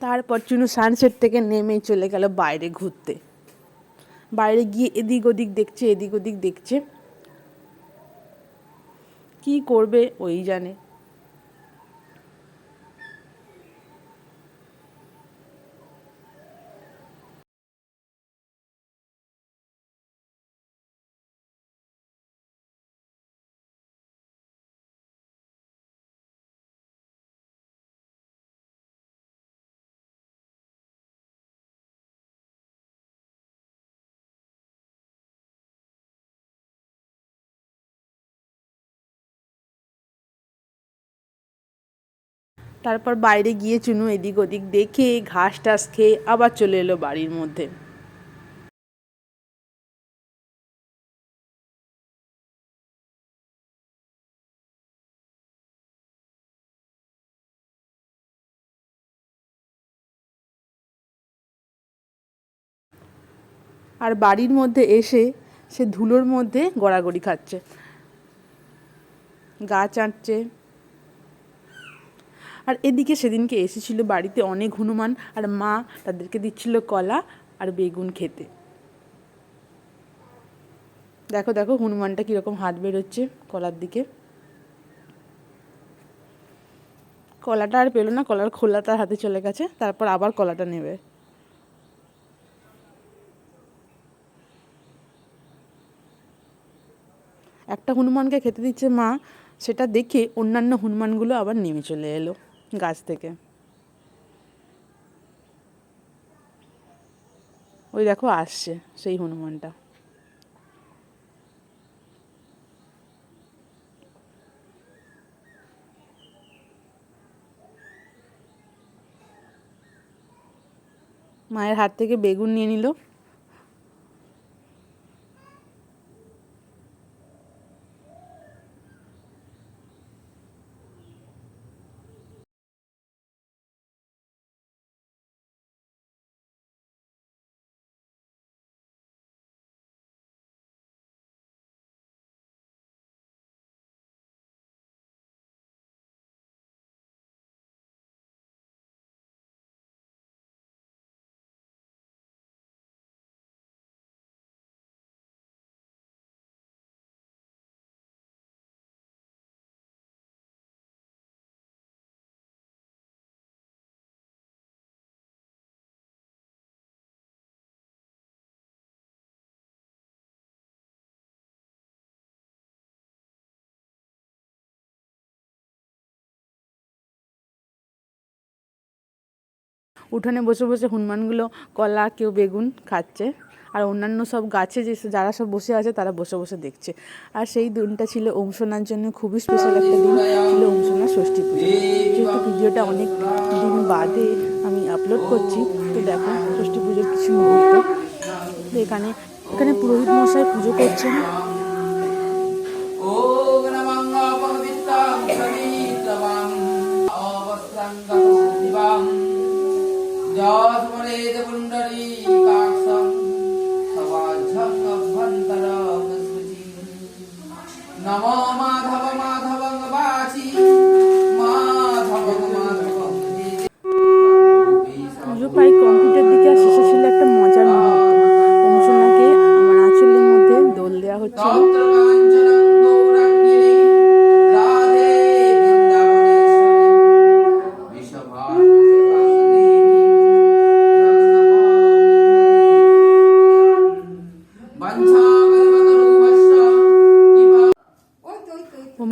তারপর চুনু সানসেট থেকে নেমে চলে গেল বাইরে ঘুরতে। বাইরে গিয়ে এদিক ওদিক দেখছে, এদিক ওদিক দেখছে। কি করবে, ওই জানে। তারপর বাইরে গিয়ে চুনু এদিক ওদিক দেখে, ঘাস টাস খেয়ে আবার চলে এলো বাড়ির মধ্যে। আর বাড়ির মধ্যে এসে সে ধুলোর মধ্যে গড়াগড়ি খাচ্ছে। গা চাটছে আর এদিকে সেদিনকে এসেছিল বাড়িতে অনেক হনুমান আর মা, তাদেরকে দিচ্ছিল কলা আর বেগুন খেতে। দেখো দেখো হনুমানটা কীরকম হাত বেরোচ্ছে কলার দিকে। কলাটা আর পেল না, কলার খোলা তার হাতে চলে গেছে, তারপর আবার কলাটা নেবে। একটা হনুমানকে খেতে দিচ্ছে মা, সেটা দেখে অন্যান্য হনুমানগুলো আবার নেমে চলে এলো। গাছ থেকে। ওই দেখো আসছে সেই হনুমানটা। মায়ের হাত থেকে বেগুন নিয়ে নিল। উঠোনে বসে বসে হনুমানগুলো, কলা, কেউ বেগুন খাচ্ছে। আর অন্যান্য সব গাছে যে যারা সব বসে আছে, তারা বসে বসে দেখছে। আর সেই দিনটা ছিল ওমসোনার জন্য খুবই স্পেশাল একটা দিন, ছিল ওমসোনা ষষ্ঠী পুজো। যেহেতু ভিডিওটা অনেক দিন বাদে আমি আপলোড করছি। তো দেখো, ষষ্ঠী পুজোর কিছু মুহূর্ত। তো এখানে এখানে পুরোহিত মশাই পুজো করছেন। e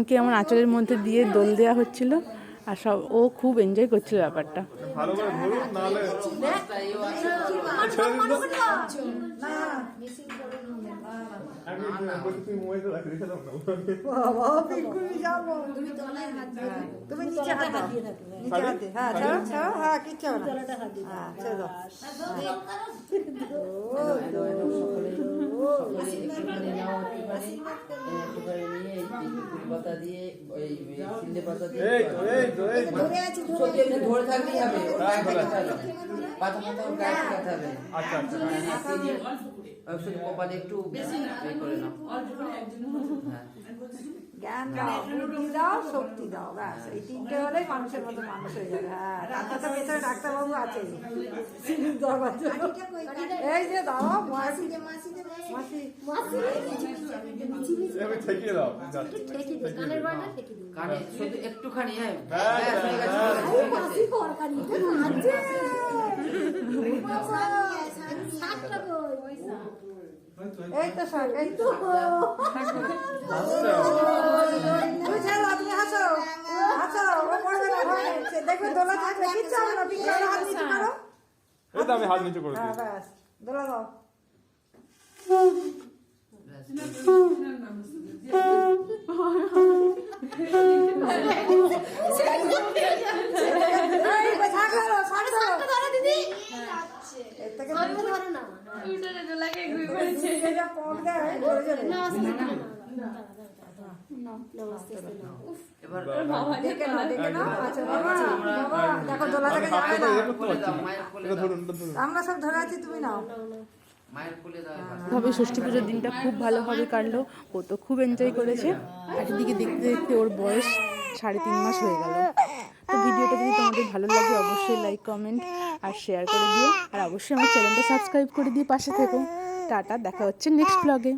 ওমকে আমার আঁচলের মধ্যে দিয়ে দোল দেওয়া হচ্ছিল আর সব, ও খুব এনজয় করছিল ব্যাপারটা। হ্যাঁ হ্যাঁ হ্যাঁ পাতা দিয়ে ওই সিন্দে পাতা দিয়ে এই তো এই তো এই ধরে আছি ধরে সত্যি এমনি ধরে থাকলেই হবে। পাতা পাতা ওর গায়ে কাটাতে হবে। আচ্ছা আচ্ছা। হ্যাঁ, শুধু কপালে একটু ইয়ে করে নাও। হ্যাঁ। জ্ঞান দাও বুদ্ধি দাও শক্তি দাও ব্যাস। এই তিনটে হলেই মানুষের মতো মানুষ হয়ে যাবে। হ্যাঁ। ভেতরে ডাক্তারবাবু আছে। এই যে দাও মাসি। মাসি। ঠেকিয়ে দাও কানে শুধু একটুখানি ব্যাস, ব্যাস, গেছে, ব্যাস। হয়ে গেছে, গেছে। এই তো সব এই তো তুমি ছাড়ো হাসো হাসো ও পড়বে না ভয় সে দেখবে দোলা থাকবে কিচ্ছু হবে না বিকেলে হাত নিচু করো এই তো আমি হাত নিচু করে হ্যাঁ দিই দোলা দাও আমরা সব ধরে আছি তুমি নাও। তবে ষষ্ঠী পুজোর দিনটা খুব ভালোভাবে কাটলো ও তো খুব এনজয় করেছে। আর এদিকে দেখতে দেখতে ওর বয়স সাড়ে তিন মাস হয়ে গেল। তো ভিডিওটা যদি তোমাদের ভালো লাগে, অবশ্যই লাইক কমেন্ট আর শেয়ার করে দিও। আর অবশ্যই আমার চ্যানেলটা সাবস্ক্রাইব করে দিয়ে পাশে থেকো। টাটা, দেখা হচ্ছে নেক্সট ব্লগে